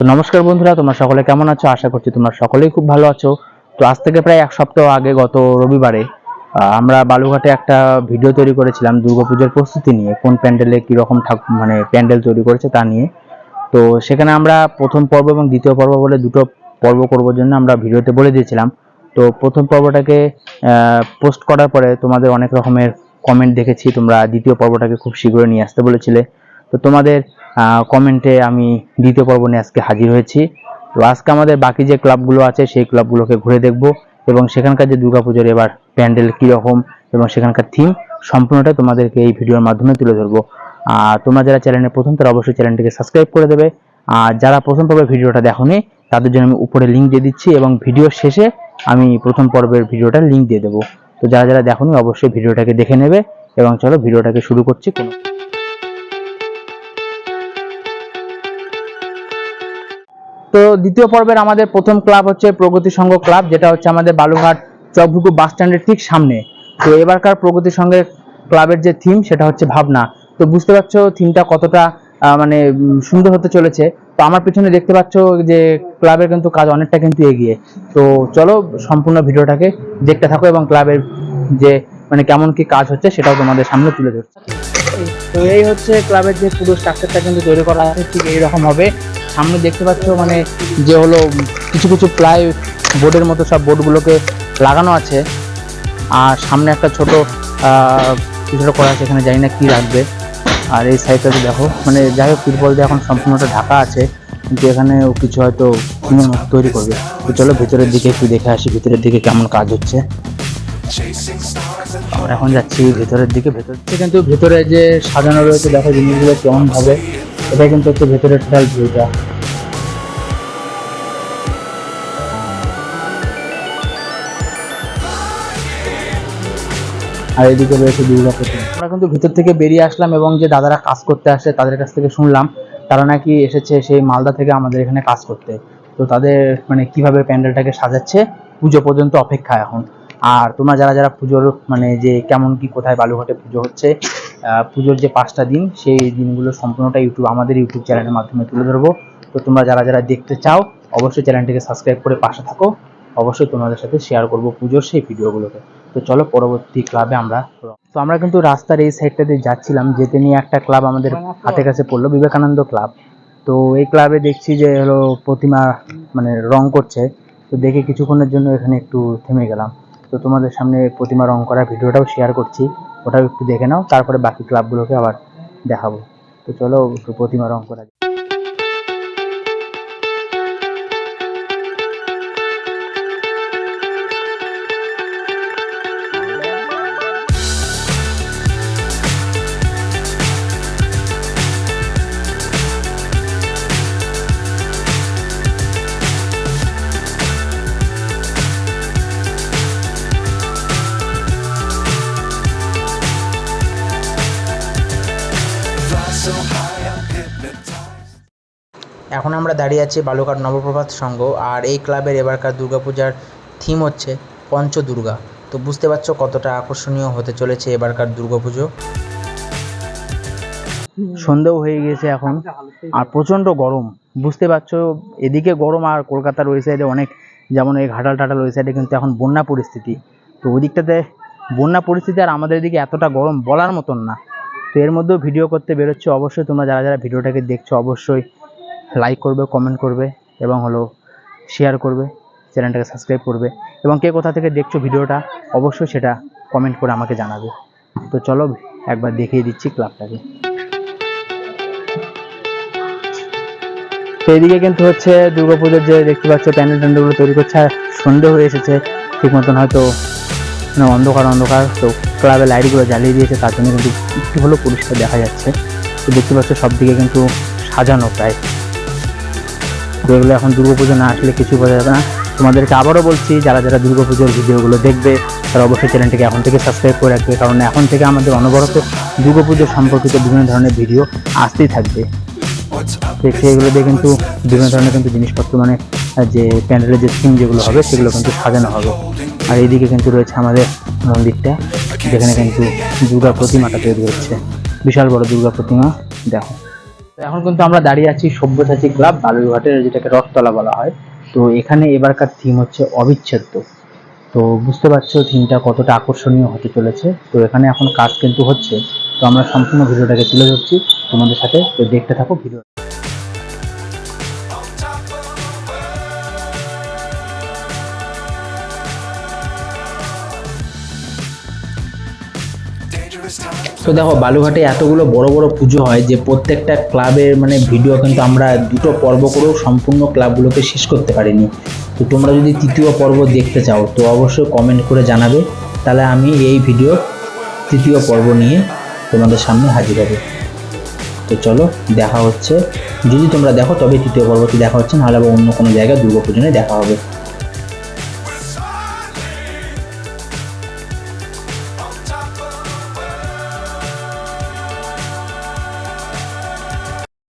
তো নমস্কার বন্ধুরা, তোমরা সকলে কেমন আছো? আশা করছি তোমরা সকলেই খুব ভালো আছো। তো আজ থেকে প্রায় এক সপ্তাহ আগে, গত রবিবারে আমরা বালুঘাটে একটা ভিডিও তৈরি করেছিলাম দুর্গাপুজোর প্রস্তুতি নিয়ে, কোন প্যান্ডেলে কীরকম ঠাকুর মানে প্যান্ডেল তৈরি করেছে তা নিয়ে। তো সেখানে আমরা প্রথম পর্ব এবং দ্বিতীয় পর্ব বলে দুটো পর্ব করবার জন্য আমরা ভিডিওতে বলে দিয়েছিলাম। তো প্রথম পর্বটাকে পোস্ট করার পরে তোমাদের অনেক রকমের কমেন্ট দেখেছি, তোমরা দ্বিতীয় পর্বটাকে খুব শীঘ্রই নিয়ে আসতে বলেছিলে। তো তোমাদের কমেন্টে আমি দ্বিতীয় পর্ব নিয়ে আজকে হাজির হয়েছি। তো আজকে আমাদের বাকি যে ক্লাবগুলো আছে, সেই ক্লাবগুলোকে ঘুরে দেখব এবং সেখানকার যে দুর্গাপুজোর এবার প্যান্ডেল কীরকম এবং সেখানকার থিম সম্পূর্ণটা তোমাদেরকে এই ভিডিওর মাধ্যমে তুলে ধরবো। আর তোমরা যারা চ্যানেলে প্রথম, তারা অবশ্যই চ্যানেলটিকে সাবস্ক্রাইব করে দেবে। আর যারা প্রথম পর্বের ভিডিওটা দেখোনি, তাদের জন্য আমি উপরে লিঙ্ক দিয়ে দিচ্ছি এবং ভিডিওর শেষে আমি প্রথম পর্বের ভিডিওটার লিঙ্ক দিয়ে দেবো। তো যারা যারা দেখোনি, অবশ্যই ভিডিওটাকে দেখে নেবে এবং চলো ভিডিওটাকে শুরু করছি কোনো তো দ্বিতীয় পর্বের আমাদের প্রথম ক্লাব হচ্ছে প্রগতি সংঘ ক্লাব যেটা হচ্ছে আমাদের বালুঘাট চকভুকু বাস স্ট্যান্ডের ঠিক সামনে। তো এবারকার প্রগতি সংঘের ক্লাবের যে থিম সেটা হচ্ছে ভাবনা। তো বুঝতে পারছ থিমটা কতটা মানে সুন্দর হতে চলেছে। তো আমার পিছনে দেখতে পাচ্ছ যে ক্লাবের কিন্তু কাজ অনেকটা কিন্তু এগিয়ে। তো চলো সম্পূর্ণ ভিডিওটাকে দেখতে থাকো এবং ক্লাবের যে মানে কেমন কি কাজ হচ্ছে সেটাও তোমাদের সামনে তুলে ধরছে। তো এই হচ্ছে ক্লাবের যে পুরো স্ট্রাকচারটা কিন্তু তৈরি করা আছে, ঠিক এইরকম হবে। সামনে দেখতে পাচ্ছ মানে যে হলো কিছু কিছু প্লাই বোর্ডের মতো সব বোর্ডগুলোকে লাগানো আছে। আর সামনে একটা ছোট কিছুটা করা আছে এখানে জানি না কি রাখবে। আর এই সাইডটাতে দেখো মানে যাই হোক তিরপল দিয়ে এখন সম্পূর্ণটা ঢাকা আছে। কিন্তু এখানে ও কিছু হয়তো তৈরি করবে। তো চলো ভেতরের দিকে একটু দেখে আসি, ভেতরের দিকে কেমন কাজ হচ্ছে। আমরা এখন যাচ্ছি ভেতরের দিকে। ভেতর কিন্তু ভেতরে যে সাজানো রয়েছে, দেখো জিনিসগুলো কেমন ভাবে এটা কিন্তু হচ্ছে ভেতরের টোটাল ভিউটা আর এদিকে রয়েছে দুর্গা আমরা কিন্তু ভেতর থেকে বেরিয়ে আসলাম এবং যে দাদারা কাজ করতে আসে, তাদের কাছ থেকে শুনলাম। তারা নাকি এসেছে সেই মালদা থেকে আমাদের এখানে কাজ করতে। তো তাদের মানে কীভাবে প্যান্ডেলটাকে সাজাচ্ছে, পুজো পর্যন্ত অপেক্ষা এখন। আর তোমরা যারা যারা পুজোর মানে যে কেমন কি কোথায় বালুঘাটে পুজো হচ্ছে পুজোর যে পাঁচটা দিন, সেই দিনগুলো সম্পূর্ণটা ইউটিউব, আমাদের ইউটিউব চ্যানেলের মাধ্যমে তুলে ধরবো। তো তোমরা যারা যারা দেখতে চাও, অবশ্যই চ্যানেলটিকে সাবস্ক্রাইব করে পাশে থাকো। অবশ্যই তোমাদের সাথে শেয়ার করব পুজোর সেই ভিডিওগুলোকে। তো চলো, পরবর্তী ক্লাবে আমরা তো আমরা কিন্তু রাস্তার এই সাইডটা দিয়ে যাচ্ছিলাম, যেতে নিয়ে একটা ক্লাব আমাদের হাতে কাছে পড়ল, বিবেকানন্দ ক্লাব তো এই ক্লাবে দেখছি যে হলো প্রতিমা মানে রং করছে। তো দেখে কিছুক্ষণের জন্য এখানে একটু থেমে গেলাম। তো তোমাদের সামনে প্রতিমা রং করা ভিডিওটাও শেয়ার করছি। ওটাও একটু দেখে নাও, তারপরে বাকি ক্লাবগুলোকে আবার দেখাবো। তো চলো একটু প্রতিমা রং করা এখন আমরা দাঁড়িয়ে আছি বালুঘাট নবপ্রভাত সংঘ আর এই ক্লাবের এবারকার দুর্গাপূজার থিম হচ্ছে পঞ্চদুর্গা। তো বুঝতে পারছ কতটা আকর্ষণীয় হতে চলেছে এবারকার দুর্গাপুজো? সন্ধ্যেও হয়ে গেছে এখন আর প্রচণ্ড গরম। বুঝতে পারছ, এদিকে গরম আর কলকাতার ওই সাইডে অনেক, যেমন এই ঘাটাল টাটাল ওই সাইডে কিন্তু এখন বন্যা পরিস্থিতি। তো ওই দিকটাতে বন্যা পরিস্থিতি আর আমাদের এদিকে এতটা গরম বলার মতন না। তো এর মধ্যেও ভিডিও করতে বেরোচ্ছে। অবশ্যই তোমরা যারা যারা ভিডিওটাকে দেখছ অবশ্যই লাইক করবে কমেন্ট করবে এবং হলো শেয়ার করবে চ্যানেলটাকে সাবস্ক্রাইব করবে এবং কে কোথা থেকে দেখছ ভিডিওটা অবশ্যই সেটা কমেন্ট করে আমাকে জানাবে। তো চলো একবার দেখিয়ে দিচ্ছি ক্লাবটাকে তো এইদিকে কিন্তু হচ্ছে দুর্গাপুজোর যে দেখতে পাচ্ছ প্যান্ডেল ট্যান্ডেলগুলো তৈরি করছে আর সন্ধে হয়ে এসেছে, ঠিক মতন হয়তো মানে অন্ধকার অন্ধকার, তো ক্লাবের লাইটগুলো জ্বালিয়ে দিয়েছে, তার জন্য কিন্তু একটু হলেও পরিষ্কার দেখা যাচ্ছে। তো দেখতে পাচ্ছ সব দিকে কিন্তু সাজানো প্রায়। তো এগুলো এখন দুর্গাপুজো না আসলে কিছু বোঝা যাবে না। তোমাদেরকে আবারও বলছি, যারা যারা দুর্গাপুজোর ভিডিওগুলো দেখবে, তারা অবশ্যই চ্যানেলটিকে এখন থেকে সাবস্ক্রাইব করে রাখবে, কারণ এখন থেকে আমাদের অনবরত দুর্গাপুজো সম্পর্কিত বিভিন্ন ধরনের ভিডিও আসতেই থাকবে। তো সেগুলো দিয়ে কিন্তু বিভিন্ন ধরনের কিন্তু জিনিসপত্র মানে যে প্যান্ডেলের যে স্কিম যেগুলো হবে, সেগুলো কিন্তু সাজানো হবে। আর এইদিকে কিন্তু রয়েছে আমাদের মন্দিরটা, যেখানে কিন্তু দুর্গা প্রতিমাটা তৈরি হচ্ছে। বিশাল বড় দুর্গা প্রতিমা, দেখো। এখন কিন্তু আমরা দাঁড়িয়ে আছি সব্যসাচী ক্লাব, বালুরঘাটের যেটাকে রথতলা বলা হয়। তো এখানে এবারকার থিম হচ্ছে অবিচ্ছেদ্য। তো বুঝতে পারছ থিমটা কতটা আকর্ষণীয় হতে চলেছে। তো এখানে এখন কাজ কিন্তু হচ্ছে। তো আমরা সম্পূর্ণ ভিডিওটাকে তুলে ধরছি। তোমাদের সাথে তো দেখতে থাকো ভিডিও তো দেখো বালুঘাটে এতগুলো বড় বড় পুজো হয় যে প্রত্যেকটা ক্লাবের মানে ভিডিও কিন্তু আমরা দুটো পর্ব করেও সম্পূর্ণ ক্লাবগুলোকে শেষ করতে পারিনি। তো তোমরা যদি তৃতীয় পর্ব দেখতে চাও, তো অবশ্যই কমেন্ট করে জানাবে। তাহলে আমি এই ভিডিও তৃতীয় পর্ব নিয়ে তোমাদের সামনে হাজির হবে। তো চলো, দেখা হচ্ছে। যদি তোমরা দেখো তবে তৃতীয় পর্বটি দেখা হচ্ছে, নাহলে অন্য কোনো জায়গায় দুর্গাপুজো নিয়ে দেখা হবে।